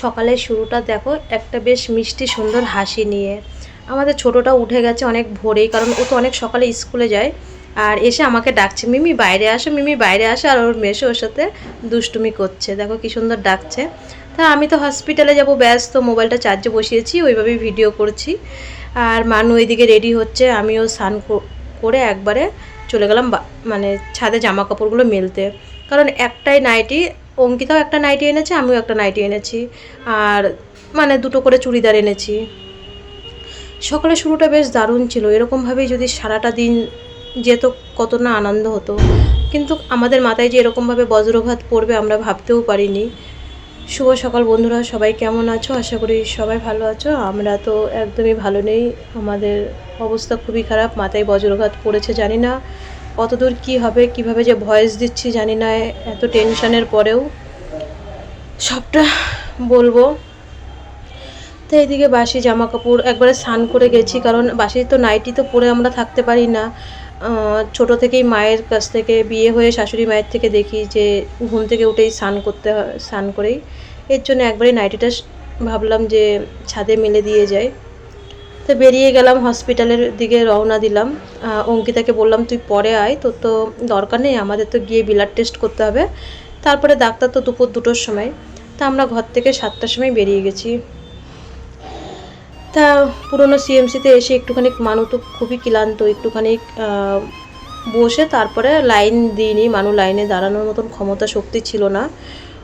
সকালের শুরুটা দেখো, একটা বেশ মিষ্টি সুন্দর হাসি নিয়ে। আমাদের ছোটটা উঠে গেছে অনেক ভোরেই, কারণ ও তো অনেক সকালে স্কুলে যায়। আর এসে আমাকে ডাকছে, মিমি, বাইরে আসো, মিমি, বাইরে আসো। আর ওর মেশো ওর সাথে দুষ্টুমি করছে। দেখো কি সুন্দর ডাকছে। তা আমি তো হসপিটালে যাব ব্যস্ত মোবাইলটা চার্জে বসিয়েছি, ওইভাবেই ভিডিও করছি। আর মানু এদিকে রেডি হচ্ছে, আমিও স্নান করে একবারে চলে গেলাম মানে ছাদে জামা কাপড়গুলো মেলতে। কারণ একটাই নাইটি অঙ্কিতাও একটা নাইটি এনেছে, আমিও একটা নাইটি এনেছি। আর মানে দুটো করে চুড়িদার এনেছি। সকালের শুরুটা বেশ দারুণ ছিল। এরকমভাবেই যদি সারাটা দিন যেত কত না আনন্দ হতো। কিন্তু আমাদের মাথায় যে এরকমভাবে বজ্রঘাত পড়বে আমরা ভাবতেও পারিনি। শুভ সকাল বন্ধুরা, সবাই কেমন আছো? আশা করি সবাই ভালো আছো। আমরা তো একদমই ভালো নেই। আমাদের অবস্থা খুবই খারাপ। মাথায় বজ্রঘাত পড়েছে, জানি না। কতদূর কি হবে, কীভাবে যে ভয়েস দিচ্ছি জানি না, এত টেনশনের পরেও সবটা বলব। তো এইদিকে বাসি জামা কাপড় একবারে স্নান করে গেছি, কারণ বাসি তো নাইটি তো পরে আমরা থাকতে পারি না। ছোট থেকেই মায়ের কাছ থেকে, বিয়ে হয়ে শাশুড়ি মায়ের থেকে দেখি যে ঘুম থেকে উঠেই স্নান করতে হয়, স্নান করেই। এর জন্য একবারে নাইটিটা ভাবলাম যে ছাদে মেলে দিয়ে যাই। তো বেরিয়ে গেলাম হসপিটালের দিকে রওনা দিলাম। অঙ্কিতাকে বললাম, তুই পরে আয়, তোর তো দরকার নেই, আমাদের তো গিয়ে ব্লাড টেস্ট করতে হবে। তারপরে ডাক্তার তো দুপুর দুটোর সময়। তা আমরা ঘর থেকে সাতটার সময় বেরিয়ে গেছি। তা পুরোনো সিএমসিতে এসে একটুখানি মানু তো খুবই ক্লান্ত, একটুখানি বসে তারপরে লাইন দিইনি। মানু লাইনে দাঁড়ানোর মতন ক্ষমতা, শক্তি ছিল না।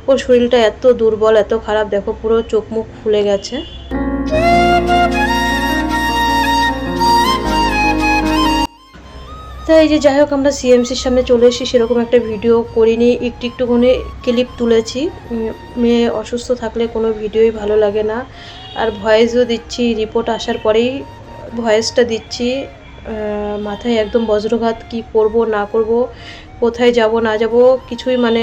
ওর শরীরটা এত দুর্বল, এত খারাপ, দেখো পুরো চোখ মুখ ফুলে গেছে। তাই এই যে যাই হোক, আমরা সিএমসির সামনে চলে এসেছি, সেরকম একটা ভিডিও করিনি। একটু একটুখানি ক্লিপ তুলেছি। মেয়ে অসুস্থ থাকলে কোনো ভিডিওই ভালো লাগে না। আর ভয়েসও দিচ্ছি রিপোর্ট আসার পরেই ভয়েসটা দিচ্ছি। মাথায় একদম বজ্রঘাত, কি করব, না করব, কোথায় যাব, না যাব, কিছুই মানে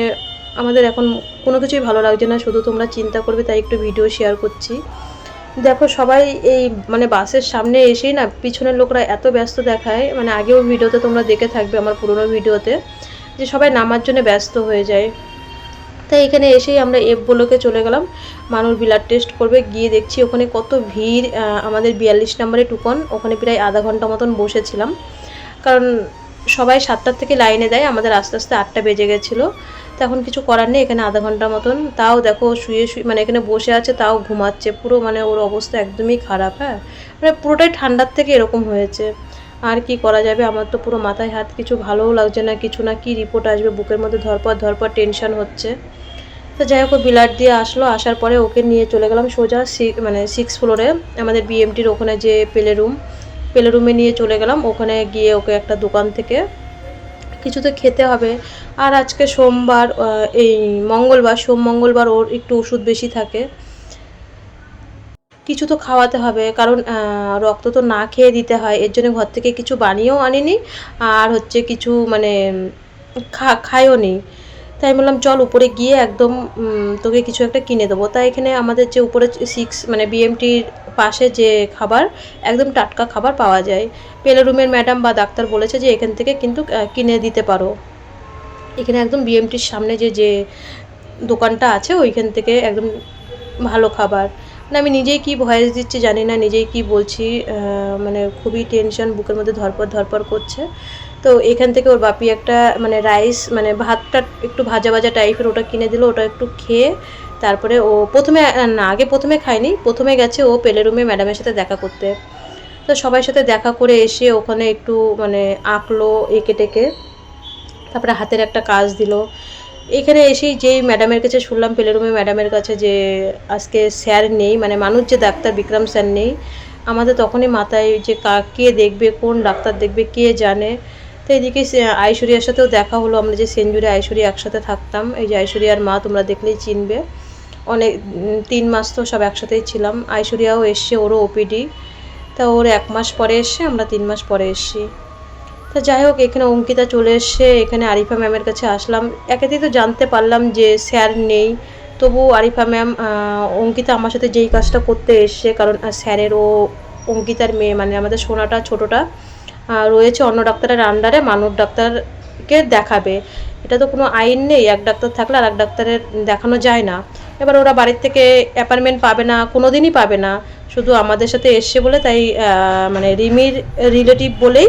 আমাদের এখন কোনো কিছুই ভালো লাগছে না। শুধু তোমরা চিন্তা করবে, তাই একটু ভিডিও শেয়ার করছি। দেখো, সবাই এই মানে বাসের সামনে এসেই না, পিছনের লোকরা এত ব্যস্ত দেখায়। মানে আগেও ভিডিওতে তোমরা দেখে থাকবে আমার পুরোনো ভিডিওতে, যে সবাই নামার জন্য ব্যস্ত হয়ে যায়। তাই এখানে এসেই আমরা এফ বলোকে চলে গেলাম। মানুষ ব্লাড টেস্ট করবে, গিয়ে দেখছি ওখানে কত ভিড় আমাদের বিয়াল্লিশ নম্বরে টুকন। ওখানে প্রায় আধা ঘণ্টা মতন বসেছিলাম। কারণ সবাই সাতটার থেকে লাইনে দেয় আমাদের আস্তে আস্তে আটটা বেজে গেছিল। তখন কিছু করার নেই, এখানে আধা ঘণ্টা মতন। তাও দেখো শুয়ে শুয়ে মানে এখানে বসে আছে, তাও ঘুমাচ্ছে। পুরো মানে ওর অবস্থা একদমই খারাপ হ্যাঁ? মানে পুরোটাই ঠান্ডার থেকে এরকম হয়েছে। আর কি করা যাবে? আমার তো পুরো মাথায় হাত কিছু ভালোও লাগছে না, কিছু না, কি রিপোর্ট আসবে? বুকের মধ্যে ধরপর ধরপর টেনশন হচ্ছে। তো যাই হোক ব্লাড দিয়ে আসলো, আসার পরে ওকে নিয়ে চলে গেলাম সোজা মানে সিক্স ফ্লোরে আমাদের বিএমটির ওখানে যে পেলে রুম পেলে রুমে নিয়ে চলে গেলাম, ওখানে গিয়ে ওকে একটা দোকান থেকে কিছু তো খেতে হবে। আর আজকে সোমবার এই মঙ্গলবার, সোম মঙ্গলবার ওর একটু ওষুধ বেশি থাকে। কিছু তো খাওয়াতে হবে, কারণ রক্ত তো না খেয়ে দিতে হয়। এর জন্য ঘর থেকে কিছু বানিয়েও আনিনি। আর হচ্ছে কিছু মানে খা খায়ও নি তাই আমি বললাম, চল উপরে গিয়ে একদম তোকে কিছু একটা কিনে দেবো। তাই এখানে আমাদের যে উপরে সিক্স মানে বিএমটির পাশে যে খাবার, একদম টাটকা খাবার পাওয়া যায়। পেলে রুমের ম্যাডাম বা ডাক্তার বলেছে যে এখান থেকে কিন্তু কিনে দিতে পারো। এখানে একদম বিএমটির সামনে যে যে দোকানটা আছে, ওইখান থেকে একদম ভালো খাবার। মানে আমি নিজেই কি ভয়েস দিচ্ছি জানি না, নিজেই কি বলছি মানে খুবই টেনশন বুকের মধ্যে ধরপর ধরপর করছে। তো এখান থেকে ওর বাপি একটা মানে রাইস মানে ভাতটা একটু ভাজা ভাজা টাইপের ওটা কিনে দিল, ওটা একটু খেয়ে তারপরে ও প্রথমে, না, আগে প্রথমে খায়নি, প্রথমে গেছে ও পেলে রুমে ম্যাডামের সাথে দেখা করতে। তো সবার সাথে দেখা করে এসে ওখানে একটু মানে আঁকলো, এঁকে টেকে, তারপরে হাতের একটা কাজ দিল। এখানে এসেই যেই ম্যাডামের কাছে শুনলাম পেলে রুমে ম্যাডামের কাছে যে আজকে স্যার নেই মানে মানুষ যে ডাক্তার বিক্রম স্যার নেই, আমাদের তখনই মাথায় যে কা, কে দেখবে, কোন ডাক্তার দেখবে, কে জানে? তো এদিকে আইশ্বরিয়ার সাথেও দেখা হলো। আমরা যে সেঞ্জুরি আইশ্বরিয়া একসাথে থাকতাম। এই যে আইশ্বরিয়ার মা তোমরা দেখলেই চিনবে। অনেক তিন মাস তো সব একসাথেই ছিলাম। আইশ্বরিয়াও এসছে, ওরও ওপিডি। তা ওর এক মাস পরে এসছে, আমরা তিন মাস পরে এসছি। তা যাই হোক, এখানে অঙ্কিতা চলে এসে এখানে আরিফা ম্যামের কাছে আসলাম। একেতেই তো জানতে পারলাম যে স্যার নেই। তবু আরিফা ম্যাম অঙ্কিতা আমার সাথে যেই কাজটা করতে এসছে, কারণ স্যারের ও অঙ্কিতার মেয়ে মানে আমাদের সোনাটা, ছোটোটা। রয়েছে অন্য ডাক্তারের আন্ডারে মানব ডাক্তারকে দেখাবে। এটা তো কোনো আইন নেই, এক ডাক্তার থাকলে আর এক ডাক্তারের দেখানো যায় না। এবার ওরা বাড়ির থেকে অ্যাপার্টমেন্ট পাবে না কোনো দিনই পাবে না। শুধু আমাদের সাথে এসছে বলে তাই মানে রিমির রিলেটিভ বলেই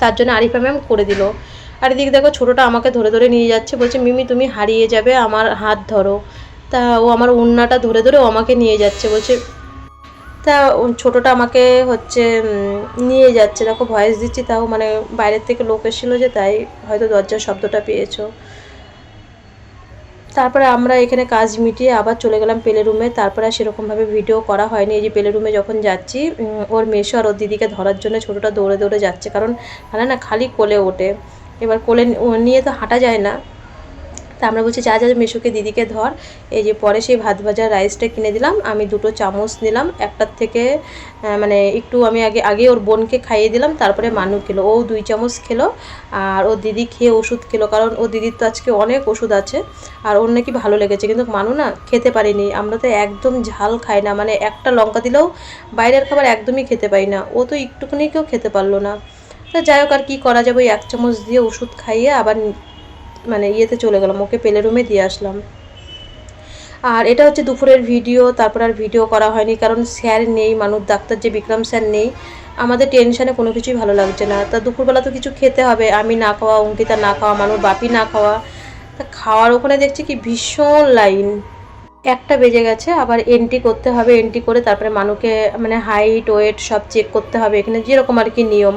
তার জন্য আরিফা ম্যাম করে দিল। আর এদিকে দেখো ছোটোটা আমাকে ধরে ধরে নিয়ে যাচ্ছে, বলছে, মিমি, তুমি হারিয়ে যাবে, আমার হাত ধরো। তা ও আমার উন্নাটা ধরে ধরে ও আমাকে নিয়ে যাচ্ছে, বলছে তা ছোটোটা আমাকে হচ্ছে নিয়ে যাচ্ছে। দেখো ভয়েস দিচ্ছি, তাও মানে বাইরের থেকে লোক এসেছিল যে, তাই হয়তো দরজার শব্দটা পেয়েছ। তারপরে আমরা এখানে কাজ মিটিয়ে আবার চলে গেলাম পেলে রুমে তারপরে সেরকমভাবে ভিডিও করা হয়নি। এই যে পেলে রুমে যখন যাচ্ছি ওর মেশো আর ওর দিদিকে ধরার জন্য ছোটোটা দৌড়ে দৌড়ে যাচ্ছে। কারণ মানে না, খালি কোলে ওঠে। এবার কোলে নিয়ে তো হাঁটা যায় না। তা আমরা বলছি, যা যা, মেশোকে দিদিকে ধর। এই যে পরে সেই ভাত ভাজা রাইসটা কিনে দিলাম। আমি দুটো চামচ নিলাম। একটার থেকে মানে একটু আমি আগে আগে ওর বোনকে খাইয়ে দিলাম, তারপরে মানু খেলো। ও দুই চামচ খেলো আর ওর দিদি খেয়ে ওষুধ খেলো, কারণ ওর দিদির তো আজকে অনেক ওষুধ আছে আর ওর নাকি ভালো লেগেছে। কিন্তু মানু না খেতে পারিনি। আমরা তো একদম ঝাল খাই না। মানে একটা লঙ্কা দিলেও বাইরের খাবার একদমই খেতে পারি না। ও তো একটুখানি কেউ খেতে পারল না। তা যাই হোক, আর কী করা যাবে? ওই এক চামচ দিয়ে ওষুধ খাইয়ে আবার মানে ইয়েতে চলে গেলাম, ওকে পেলে রুমে দিয়ে আসলাম। আর এটা হচ্ছে দুপুরের ভিডিও তারপর আর ভিডিও করা হয়নি, কারণ স্যার নেই মানুষ ডাক্তার যে বিক্রম স্যার নেই, আমাদের টেনশানে কোনো কিছুই ভালো লাগছে না। তা দুপুরবেলা তো কিছু খেতে হবে, আমি না খাওয়া, অঙ্কিতা না খাওয়া মানুষ বাপি না খাওয়া, তা খাওয়ার ওখানে দেখছি কি ভীষণ লাইন একটা বেজে গেছে, আবার এন্ট্রি করতে হবে এন্ট্রি করে তারপরে মানুষকে মানে হাইট ওয়েট সব চেক করতে হবে, এখানে যেরকম আর কি নিয়ম।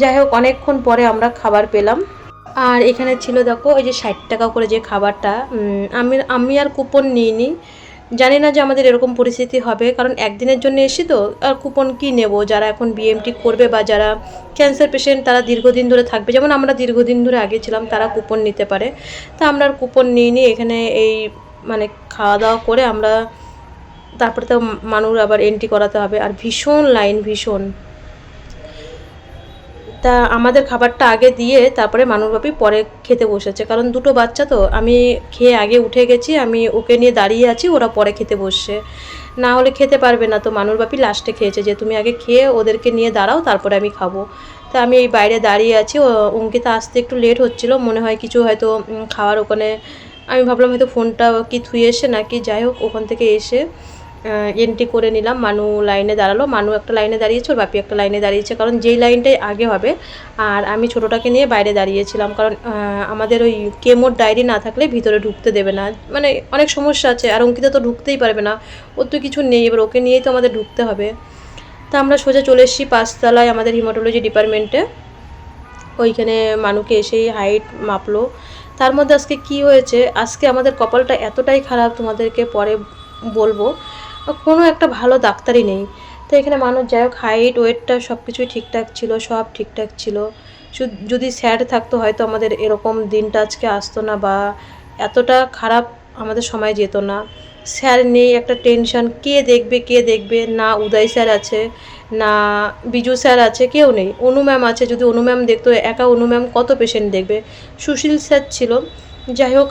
যাই হোক, অনেকক্ষণ পরে আমরা খাবার পেলাম। আর এখানে ছিল দেখো ওই যে ষাট টাকা করে যে খাবারটা আমি আমি আর কুপন নিইনি। জানি না যে আমাদের এরকম পরিস্থিতি হবে, কারণ একদিনের জন্য এসি তো, আর কুপন কি নেব? যারা এখন বিএমটি করবে বা যারা ক্যান্সার পেশেন্ট তারা দীর্ঘদিন ধরে থাকবে। যেমন আমরা দীর্ঘদিন ধরে আগে ছিলাম, তারা কুপন নিতে পারে। তা আমরা আর কুপন নিইনি, এখানে এই মানে খাওয়া দাওয়া করে আমরা, তারপরে তো মানুষ আবার এন্ট্রি করাতে হবে। আর ভীষণ লাইন ভীষণ। তা আমাদের খাবারটা আগে দিয়ে তারপরে মানুষবাপি পরে খেতে বসেছে। কারণ দুটো বাচ্চা তো, আমি খেয়ে আগে উঠে গেছি, আমি ওকে নিয়ে দাঁড়িয়ে আছি, ওরা পরে খেতে বসছে। না হলে খেতে পারবে না তো মানুষবাপি লাস্টে খেয়েছে যে তুমি আগে খেয়ে ওদেরকে নিয়ে দাঁড়াও, তারপরে আমি খাব। তা আমি এই বাইরে দাঁড়িয়ে আছি অঙ্কিতা আসতে একটু লেট হচ্ছিল, মনে হয় কিছু হয়তো খাওয়ার ওখানে, আমি ভাবলাম হয়তো ফোনটা কি থুয়ে এসে নাকি, যাই হোক, ওখান থেকে এসে এন্ট্রি করে নিলাম। মানু লাইনে দাঁড়াল। মানু একটা লাইনে দাঁড়িয়েছে, ওর বাপি একটা লাইনে দাঁড়িয়েছে। কারণ যেই লাইনটাই আগে হবে, আর আমি ছোটোটাকে নিয়ে বাইরে দাঁড়িয়েছিলাম। কারণ আমাদের ওই কেমোর ডায়েরি না থাকলে ভিতরে ঢুকতে দেবে না। মানে অনেক সমস্যা আছে। আর অঙ্কিতা তো ঢুকতেই পারবে না। ওর তো কিছু নেই। এবার ওকে নিয়েই তো আমাদের ঢুকতে হবে। তা আমরা সোজা চলে এসেছি পাঁচতলায় আমাদের হিমাটোলজি ডিপার্টমেন্টে ওইখানে মানুকে এসেই হাইট মাপলো। তার মধ্যে আজকে কি হয়েছে? আজকে আমাদের কপালটা এতটাই খারাপ তোমাদেরকে পরে বলব। কোনো একটা ভালো ডাক্তারই নেই। তো এখানে মানুষ যাই হোক হাইট ওয়েটটা সব কিছুই ঠিকঠাক ছিল, সব ঠিকঠাক ছিল। যদি স্যার থাকতো হয়তো আমাদের এরকম দিনটা আজকে আসতো না বা এতটা খারাপ আমাদের সময় যেত না। স্যার নেই, একটা টেনশন কে দেখবে কে দেখবে? না উদয় স্যার আছে, না বিজু স্যার আছে, কেউ নেই। অনু ম্যাম আছে, যদি অনু ম্যাম দেখতো, একা অনু ম্যাম কত পেশেন্ট দেখবে? সুশীল স্যার ছিল যাই হোক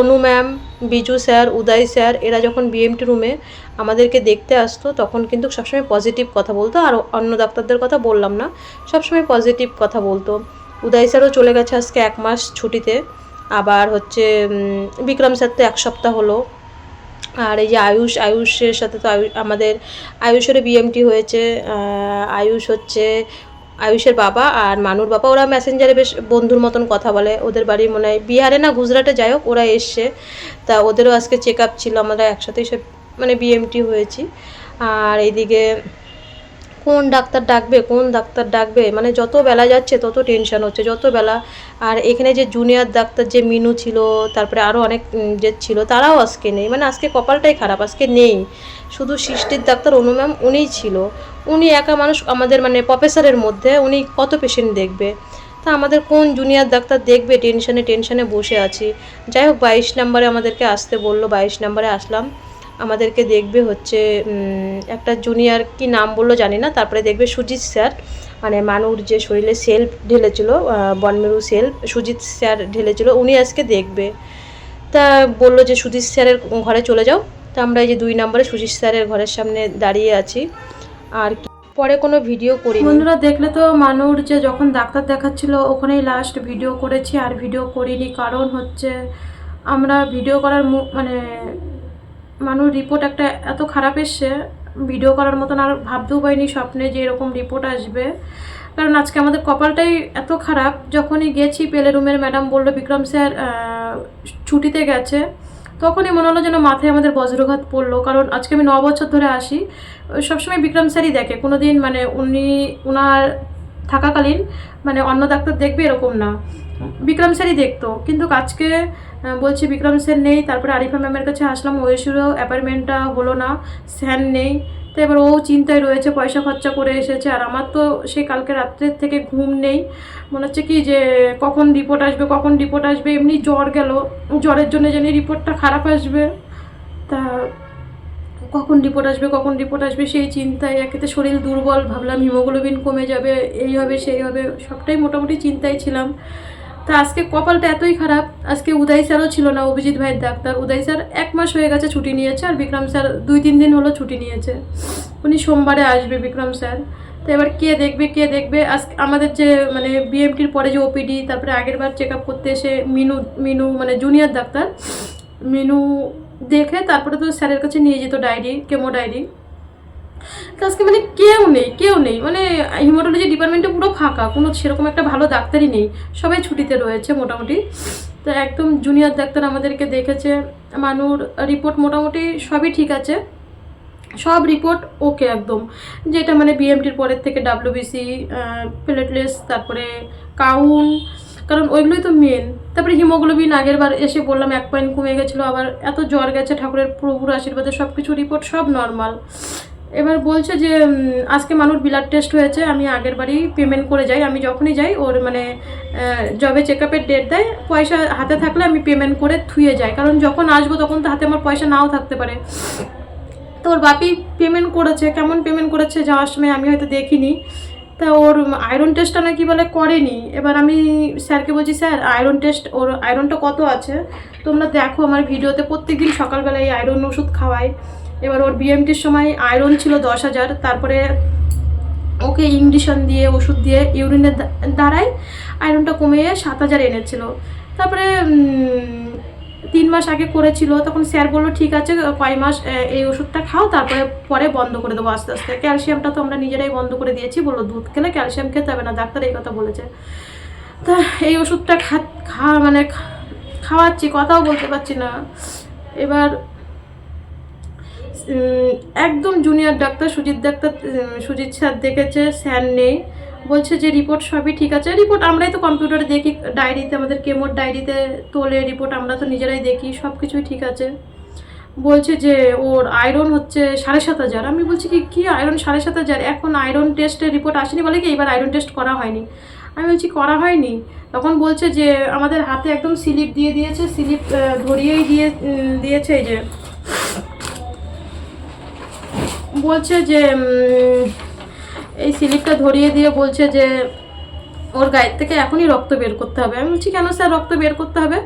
Anu ma'am, Biju sir, Uday sir, এরা যখন বিএমটি রুমে আমাদেরকে দেখতে আসতো, তখন কিন্তু সবসময় পজিটিভ কথা বলতো। আর অন্য ডাক্তারদের কথা বললাম না, সবসময় পজিটিভ কথা বলতো। উদয় স্যারও চলে গেছে আজকে এক মাস ছুটিতে। আবার হচ্ছে বিক্রম স্যার তো এক সপ্তাহ হলো। আর এই যে আয়ুষ, আয়ুষের সাথে তো আমাদের আয়ুষের বিএমটি হয়েছে। আয়ুষ হচ্ছে আয়ুষের বাবা আর মানুর বাবা, ওরা মেসেঞ্জারে বেশ বন্ধুর মতন কথা বলে। ওদের বাড়ি মনে হয় বিহারে না, গুজরাটে, যাই হোক, ওরা এসছে। তা ওদেরও আজকে চেক আপ ছিল, আমরা একসাথেই সব মানে বিএমটি হয়েছি। আর এইদিকে কোন ডাক্তার ডাকবে, কোন ডাক্তার ডাকবে মানে যত বেলা যাচ্ছে তত টেনশন হচ্ছে, যত বেলা। আর এখানে যে জুনিয়র ডাক্তার যে মিনু ছিল, তারপরে আরও অনেক যে ছিল, তারাও আজকে নেই। মানে আজকে কপালটাই খারাপ, আজকে নেই। শুধু সৃষ্টির ডাক্তার অনু ম্যাম, উনিই ছিল। উনি একা মানুষ, আমাদের মানে প্রফেসরের মধ্যে উনি কত পেশেন্ট দেখবে? তা আমাদের কোন জুনিয়র ডাক্তার দেখবে টেনশনে টেনশনে বসে আছি? যাই হোক, বাইশ নাম্বারে আমাদেরকে আসতে বলল, বাইশ নাম্বারে আসলাম। আমাদেরকে দেখবে হচ্ছে একটা জুনিয়র কি নাম বলল জানি না, তারপরে দেখবে সুজিত স্যার মানে মানুর যে শরীরে সেলফ ঢেলেছিল বনমেরু সেলফ সুজিত স্যার ঢেলেছিল, উনি আজকে দেখবে। তা বলল যে সুজিত স্যারের ঘরে চলে যাও। তা আমরা এই যে দুই নম্বরে সুজিত স্যারের ঘরের সামনে দাঁড়িয়ে আছি। আর পরে কোনো ভিডিও করি বন্ধুরা, দেখলে তো মানুষ যে যখন ডাক্তার দেখাচ্ছিল, ওখানেই লাস্ট ভিডিও করেছি, আর ভিডিও করিনি। কারণ হচ্ছে, আমরা ভিডিও করার মানে মানুষ রিপোর্ট একটা এত খারাপ এসছে ভিডিও করার মতন আর ভাবতেও পারিনি স্বপ্নে যে এরকম রিপোর্ট আসবে। কারণ আজকে আমাদের কপালটাই এত খারাপ যখনই গেছি পেলে রুমের ম্যাডাম বলল বিক্রম স্যার ছুটিতে গেছে। তখনই মনে হলো যেন মাথায় আমাদের বজ্রঘাত পড়ল। কারণ আজকে আমি ন বছর ধরে আসি ওই সবসময় বিক্রম স্যারই দেখে। কোনো দিন মানে উনি উনার থাকাকালীন মানে অন্য ডাক্তার দেখবে এরকম না। বিক্রম স্যারই দেখতো। কিন্তু আজকে বলছি, বিক্রম স্যার নেই, তারপরে আরিফা ম্যামের কাছে আসলাম ওয়েসুরও অ্যাপয়েন্টমেন্টটা হলো না স্যান নেই। তো এবার ও চিন্তায় রয়েছে, পয়সা খরচা করে এসেছে, আর আমার তো সেই কালকে রাত্রের থেকে ঘুম নেই। মনে হচ্ছে কি যে, কখন রিপোর্ট আসবে, কখন রিপোর্ট আসবে, এমনি জ্বর গেল। জ্বরের জন্য জানি রিপোর্টটা খারাপ আসবে। তা কখন রিপোর্ট আসবে, কখন রিপোর্ট আসবে, সেই চিন্তায় একেতে শরীর দুর্বল, ভাবলাম হিমোগ্লোবিন কমে যাবে, এই হবে, সেই হবে, সবটাই মোটামুটি চিন্তায় ছিলাম। তা আজকে কপালটা এতই খারাপ, আজকে উদয় স্যারও ছিল না, অভিজিৎ ভাইয়ের ডাক্তার। উদয় স্যার এক মাস হয়ে গেছে ছুটি নিয়েছে আর বিক্রম স্যার দুই তিন দিন হলো ছুটি নিয়েছে। উনি সোমবারে আসবে বিক্রম স্যার। তো এবার কে দেখবে কে দেখবে? আজ আমাদের যে মানে বিএমটির পরে যে ওপিডি তারপরে আগের বার চেক আপ করতে এসে মিনু মিনু মানে জুনিয়র ডাক্তার, মিনু দেখে তারপরে তো স্যারের কাছে নিয়ে যেত ডায়েরি কেমো ডায়েরি তো আজকে মানে কেউ নেই কেউ নেই। মানে হিমাটোলজি ডিপার্টমেন্টে পুরো ফাঁকা, কোনো সেরকম একটা ভালো ডাক্তারই নেই। সবাই ছুটিতে রয়েছে মোটামুটি। তো একদম জুনিয়র ডাক্তার আমাদেরকে দেখেছে। মানুর রিপোর্ট মোটামুটি সবই ঠিক আছে। সব রিপোর্ট ওকে একদম। যেটা মানে বিএমটির পরের থেকে ডাব্লিউবিসি প্লেটলেস তারপরে কাউন কারণ ওইগুলোই তো মেন তারপরে হিমোগ্লোবিন আগের বার এসে বললাম এক পয়েন্ট কমে গেছিল, আবার এত জ্বর গেছে ঠাকুরের প্রভুর আশীর্বাদে সব কিছু রিপোর্ট সব নর্মাল এবার বলছে যে আজকে মানুষ ব্লাড টেস্ট হয়েছে, আমি আগের বারই পেমেন্ট করে যাই, আমি যখনই যাই, ওর মানে জবে চেক আপের ডেট দেয়, পয়সা হাতে থাকলে আমি পেমেন্ট করে থুয়ে যাই, কারণ যখন আসব তখন তো হাতে আমার পয়সা নাও থাকতে পারে। তো ওর বাপি পেমেন্ট করেছে, কেমন পেমেন্ট করেছে যাওয়ার সময় আমি হয়তো দেখিনি। তা ওর আয়রন টেস্টটা নাকি বলে করেনি। এবার আমি স্যারকে বলছি, স্যার আয়রন টেস্ট ওর আয়রনটা কত আছে? তোমরা দেখো আমার ভিডিওতে প্রত্যেকদিন সকালবেলায় এই আয়রন ওষুধ খাওয়াই এবার ওর বিএমটির সময় আয়রন ছিল দশ হাজার, তারপরে ওকে ইঞ্জেকশন দিয়ে, ওষুধ দিয়ে ইউরিনের দ্বা- দ্বারাই আয়রনটা কমিয়ে সাত হাজার এনেছিল। তারপরে তিন মাস আগে করেছিল, তখন স্যার বলল, ঠিক আছে, কয় মাস এই ওষুধটা খাও, তারপরে, পরে বন্ধ করে দেবো আস্তে আস্তে। ক্যালসিয়ামটা তো আমরা নিজেরাই বন্ধ করে দিয়েছি, বলল, দুধ খেলে ক্যালসিয়াম খেতে হবে না, ডাক্তার এই কথা বলেছে। তা এই ওষুধটা খা খাওয়া মানে খাওয়াচ্ছি, কথাও বলতে পারছি না। এবার একদম junior doctor, Sujit doctor Sujit sir দেখেছে, স্যার নেই। বলছে যে রিপোর্ট সবই ঠিক আছে। রিপোর্ট আমরাই তো কম্পিউটারে দেখি ডায়েরিতে আমাদের কেমোর ডায়েরিতে তোলে রিপোর্ট আমরা তো নিজেরাই দেখি সব কিছুই ঠিক আছে। বলছে যে ওর আয়রন হচ্ছে সাড়ে সাত হাজার। আমি বলছি কি, কী আয়রন সাড়ে সাত হাজার? এখন আয়রন টেস্টের রিপোর্ট আসেনি বলে কি এবার আয়রন টেস্ট করা হয়নি? আমি বলছি, করা হয়নি। তখন বলছে যে আমাদের হাতে একদম স্লিপ দিয়ে দিয়েছে স্লিপ ধরিয়েই দিয়ে দিয়েছে এই যে বলছে যে এই স্লিপটা ধরিয়ে দিয়ে বলছে যে, ওর গায়ের থেকে এখনই রক্ত বের করতে হবে। আমি বলছি, কেন স্যার রক্ত বের করতে হবে?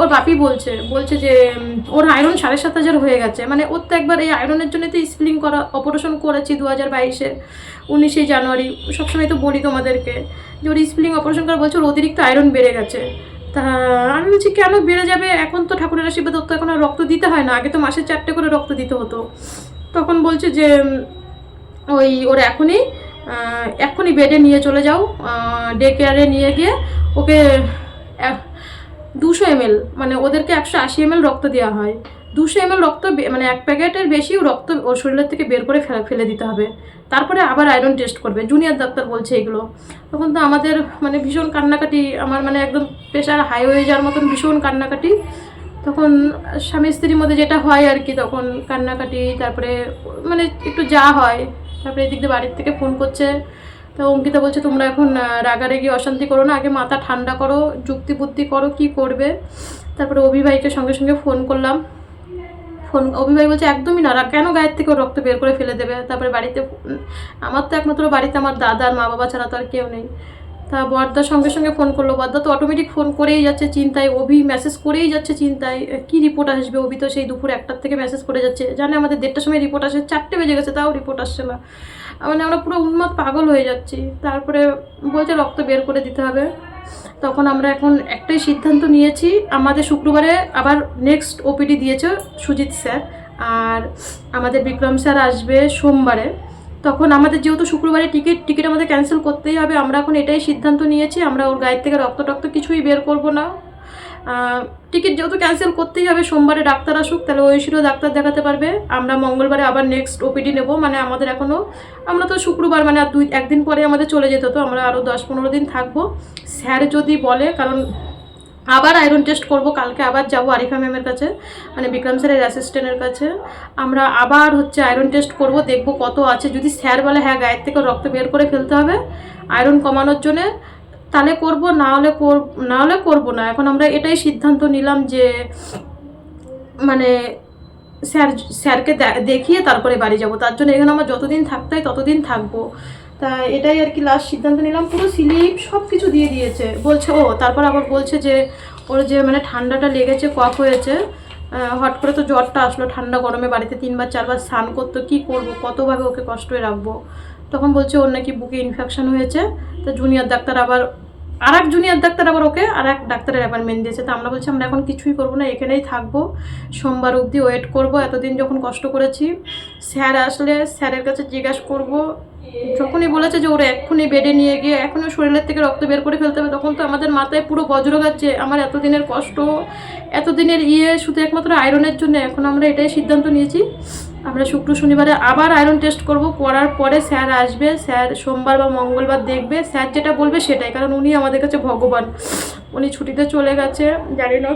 ওর বাপি বলছে বলছে যে ওর আয়রন সাড়ে সাত হাজার হয়ে গেছে। মানে ওর তো একবার এই আয়রনের জন্য তো স্প্লিং করা অপারেশন করেছি দু হাজার বাইশে উনিশে জানুয়ারি। সবসময় তো বলি তোমাদেরকে যে, ওর স্প্লিং অপারেশন করা বলছে, ওর অতিরিক্ত আয়রন বেড়ে গেছে। তা আমি বলছি, কেন বেড়ে যাবে? এখন তো ঠাকুরের আশীর্বাদ তো এখন রক্ত দিতে হয় না। আগে তো মাসে চারটে করে রক্ত দিতে হতো। তখন বলছে যে ওই, ওর এখনই এক্ষুনি বেডে নিয়ে চলে যাও ডে কেয়ারে নিয়ে গিয়ে ওকে দুশো এমএল মানে ওদেরকে একশো আশি এমএল রক্ত দেওয়া হয়। দুশো এমএল রক্ত মানে এক প্যাকেটের বেশি রক্ত ওর শরীরের থেকে বের করে ফেলে ফেলে দিতে হবে। তারপরে আবার আয়রন টেস্ট করবে। জুনিয়র ডাক্তার বলছে এগুলো। তখন তো আমাদের মানে ভীষণ কান্নাকাটি, আমার মানে একদম প্রেশার হাই হয়ে যাওয়ার মতন ভীষণ কান্নাকাটি। তখন স্বামী স্ত্রীর মধ্যে যেটা হয় আর কি, তখন কান্নাকাটি, তারপরে মানে একটু যা হয়, তারপরে এদিক দিয়ে বাড়ির থেকে ফোন করছে। তো অঙ্কিতা বলছে, তোমরা এখন রাগারেগি, অশান্তি করো না, আগে মাথা ঠান্ডা করো, যুক্তি বুদ্ধি করো, কি করবে? তারপরে অভিভাইকে সঙ্গে সঙ্গে ফোন করলাম। ফোন অভিভাই বলছে, একদমই না রা- কেন গায়ের থেকে রক্ত বের করে ফেলে দেবে? তারপরে বাড়িতে আমার তো একমাত্র বাড়িতে আমার দাদা মা বাবা ছাড়া তো আর কেউ নেই। তা বর্দার সঙ্গে সঙ্গে ফোন করল। বর্দা তো অটোমেটিক ফোন করেই যাচ্ছে চিন্তায়। অভি মেসেজ করেই যাচ্ছে চিন্তায়। কি রিপোর্ট আসবে? অভি তো সেই দুপুর একটার থেকে মেসেজ করে যাচ্ছে। জানে আমাদের দেড়টার সময় রিপোর্ট আসে। চারটে বেজে গেছে, তাও রিপোর্ট আসছে না। মানে আমরা পুরো উন্মাদ পাগল হয়ে যাচ্ছি। তারপরে বলছে রক্ত বের করে দিতে হবে। তখন আমরা এখন একটাই সিদ্ধান্ত নিয়েছি। আমাদের শুক্রবারে আবার নেক্সট ওপিডি দিয়েছে সুজিত স্যার। আর আমাদের বিক্রম স্যার আসবে সোমবারে। তখন আমাদের যেহেতু শুক্রবারে টিকিট টিকিট আমাদের ক্যান্সেল করতেই হবে। আমরা এখন এটাই সিদ্ধান্ত নিয়েছি, আমরা ওর গায়ের থেকে রক্ত টক্ত কিছুই বের করব না। টিকিট যেহেতু ক্যান্সেল করতেই হবে, সোমবারে ডাক্তার আসুক, তাহলে ঐশীরও ডাক্তার দেখাতে পারবে। আমরা মঙ্গলবারে আবার নেক্সট ওপিডি নেব মানে আমাদের এখনও আমরা তো শুক্রবার মানে আর দুই, একদিন পরে আমাদের চলে যেত হতো আমরা আরও দশ পনেরো দিন থাকব। স্যার যদি বলে, কারণ আবার আয়রন টেস্ট করব, কালকে আবার যাব আরিফা ম্যামের কাছে মানে বিক্রম স্যারের অ্যাসিস্ট্যান্টের কাছে। আমরা আবার হচ্ছে আয়রন টেস্ট করব, দেখব কত আছে। যদি স্যার বলে হ্যাঁ গায়ের থেকে রক্ত বের করে ফেলতে হবে আয়রন কমানোর জন্যে, তাহলে করব, না হলে না হলে করব না। এখন আমরা এটাই সিদ্ধান্ত নিলাম যে মানে স্যার স্যারকে দেখিয়ে তারপরে বাড়ি যাব। তার জন্য এখানে আমার যতদিন থাকতে হয় ততদিন থাকব। তা এটাই আর কি লাস্ট সিদ্ধান্ত নিলাম। পুরো স্লিপ সব কিছু দিয়ে দিয়েছে। বলছে, ও, তারপর আবার বলছে যে, ওর যে মানে ঠান্ডাটা লেগেছে কফ হয়েছে হট করে তো জ্বরটা আসলো, ঠান্ডা গরমে বাড়িতে তিনবার, চারবার স্নান করতো, কী করব, কতভাবে ওকে কষ্ট রাখব তখন বলছে, ওর নাকি বুকে ইনফেকশান হয়েছে। তো জুনিয়র ডাক্তার আবার আর এক জুনিয়র ডাক্তার আবার ওকে আর এক ডাক্তারের অ্যাপয়েন্টমেন্ট দিয়েছে। তো আমরা বলছি, আমরা এখন কিছুই করব না, এখানেই থাকব। সোমবার অবধি ওয়েট করব। এতদিন যখন কষ্ট করেছি, স্যার আসলে স্যারের কাছে জিজ্ঞাসা করব। যখনই বলেছে যে ওরা এক্ষুনি বেডে নিয়ে গিয়ে, এখনও শরীরের থেকে রক্ত বের করে ফেলতে হবে, তখন তো আমাদের মাথায় পুরো বজ্র গাচ্ছে আমার এতদিনের কষ্ট, এতদিনের ইয়ে শুধু একমাত্র আয়রনের জন্য। এখন আমরা এটাই সিদ্ধান্ত নিয়েছি। আমরা শুক্র শনিবারে আবার আয়রন টেস্ট করব। করার পরে স্যার আসবে, স্যার সোমবার বা মঙ্গলবার দেখবে। স্যার যেটা বলবে সেটাই, কারণ উনি আমাদের কাছে ভগবান। উনি ছুটিতে চলে গেছে, জানি না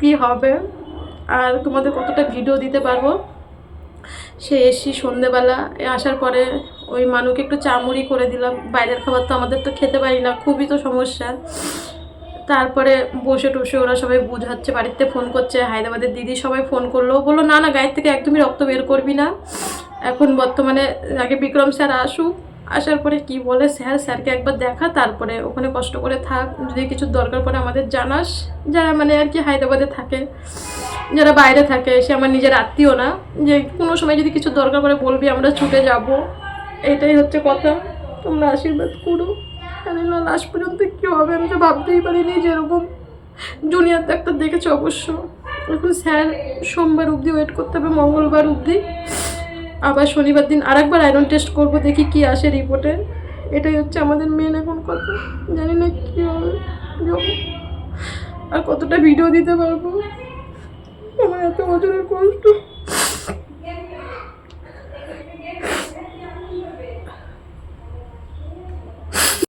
কী হবে। আর তোমাদের কতটা ভিডিও দিতে পারব? সে এসি সন্ধেবেলা আসার পরে ওই মানুকে একটু চামুড়ি করে দিলাম। বাইরের খাবার তো আমাদের তো খেতে পারি না, খুবই তো সমস্যা। তারপরে বসে টসে ওরা সবাই বোঝাচ্ছে, বাড়িতে ফোন করছে, হায়দ্রাবাদের দিদি সবাই ফোন করল। বলল, না না, গায়ের থেকে একদমই রক্ত বের করবি না। এখন বর্তমানে আগে বিক্রম স্যার আসুক, আসার পরে কি বলে, স্যার, স্যারকে একবার দেখা, তারপরে ওখানে কষ্ট করে থাক, যদি কিছু দরকার পড়ে আমাদের জানাস। যারা মানে আর কি হায়দ্রাবাদে থাকে, যারা বাইরে থাকে, সে আমার নিজের আত্মীয় না, যে কোনো সময় যদি কিছু দরকার পড়ে বলবি, আমরা ছুটে যাব। এটাই হচ্ছে কথা। তোমরা আশীর্বাদ করো। না লাস্ট পর্যন্ত কী হবে আমি তো ভাবতেই পারিনি যে এরকম জুনিয়র ডাক্তার দেখেছে অবশ্য। এখন স্যার সোমবার অবধি ওয়েট করতে হবে, মঙ্গলবার অবধি। আবার শনিবার দিন আরেকবার আয়রন টেস্ট করব, দেখি কি আসে রিপোর্টে এটাই হচ্ছে আমাদের মেন এখন কথা। জানি না কী হবে আর কতটা ভিডিও দিতে পারব? আমার এত বছরের কষ্ট।